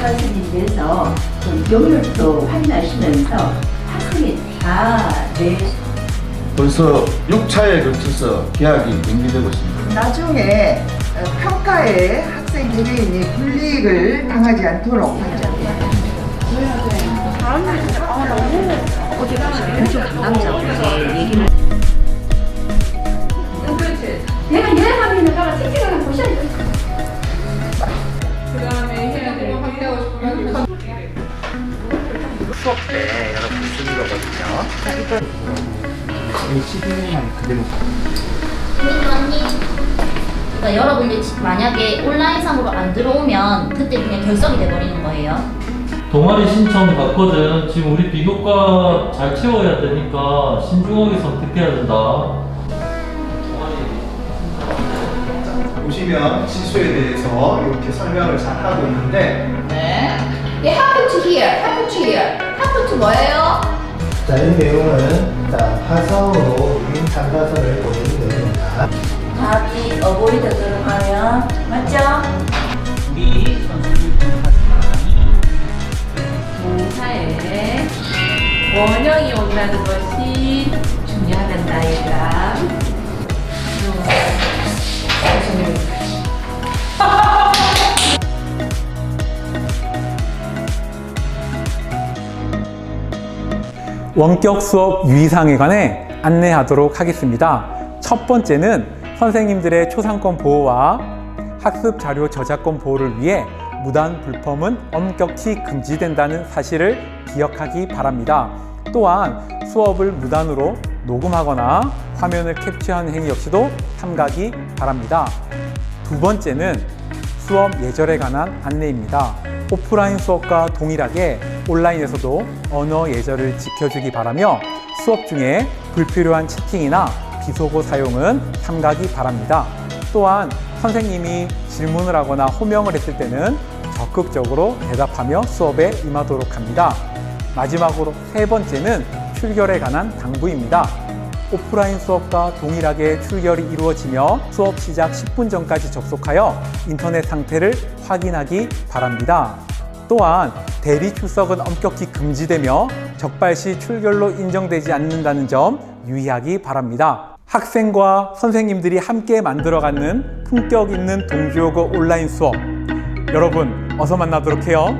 선생님께서 좀 영역도 확인하시면서 학생이 다내 벌써 6차에 걸쳐서 계약이 연기되고 있습니다. 나중에 어, 평가에 학생들이 불이익을 당하지 않도록. 내가 수업 때 여러 분 쓰는 거거든요. 이 시간만 그대로 언니. 그러니까 여러분들 지- 만약에 온라인상으로 안 들어오면 그때 그냥 결석이 돼버리는 거예요. 동아리 신청 받거든. 지금 우리 비교과 잘 채워야 되니까 신중하게 선택해야 된다. 보시면 실수에 대해서 이렇게 설명을 잘 하고 있는데 네. 예, happen to hear, happen 뭐예요? 자, 이 내용은 자, 화성으로 유인 참가서를 보시면 됩니다. 답이 어보이드 들어가면 맞죠? 우리 선생님 동사에 원형이 온다는 것이 원격 수업 유의사항에 관해 안내하도록 하겠습니다. 첫 번째는 선생님들의 초상권 보호와 학습 자료 저작권 보호를 위해 무단 불펌은 엄격히 금지된다는 사실을 기억하기 바랍니다. 또한 수업을 무단으로 녹음하거나 화면을 캡처하는 행위 역시도 삼가기 바랍니다. 두 번째는 수업 예절에 관한 안내입니다. 오프라인 수업과 동일하게 온라인에서도 언어 예절을 지켜주기 바라며 수업 중에 불필요한 채팅이나 비속어 사용은 삼가기 바랍니다. 또한 선생님이 질문을 하거나 호명을 했을 때는 적극적으로 대답하며 수업에 임하도록 합니다. 마지막으로 세 번째는 출결에 관한 당부입니다. 오프라인 수업과 동일하게 출결이 이루어지며 수업 시작 10분 전까지 접속하여 인터넷 상태를 확인하기 바랍니다. 또한 대리 출석은 엄격히 금지되며 적발 시 출결로 인정되지 않는다는 점 유의하기 바랍니다. 학생과 선생님들이 함께 만들어가는 품격 있는 동주호고 온라인 수업. 여러분, 어서 만나도록 해요.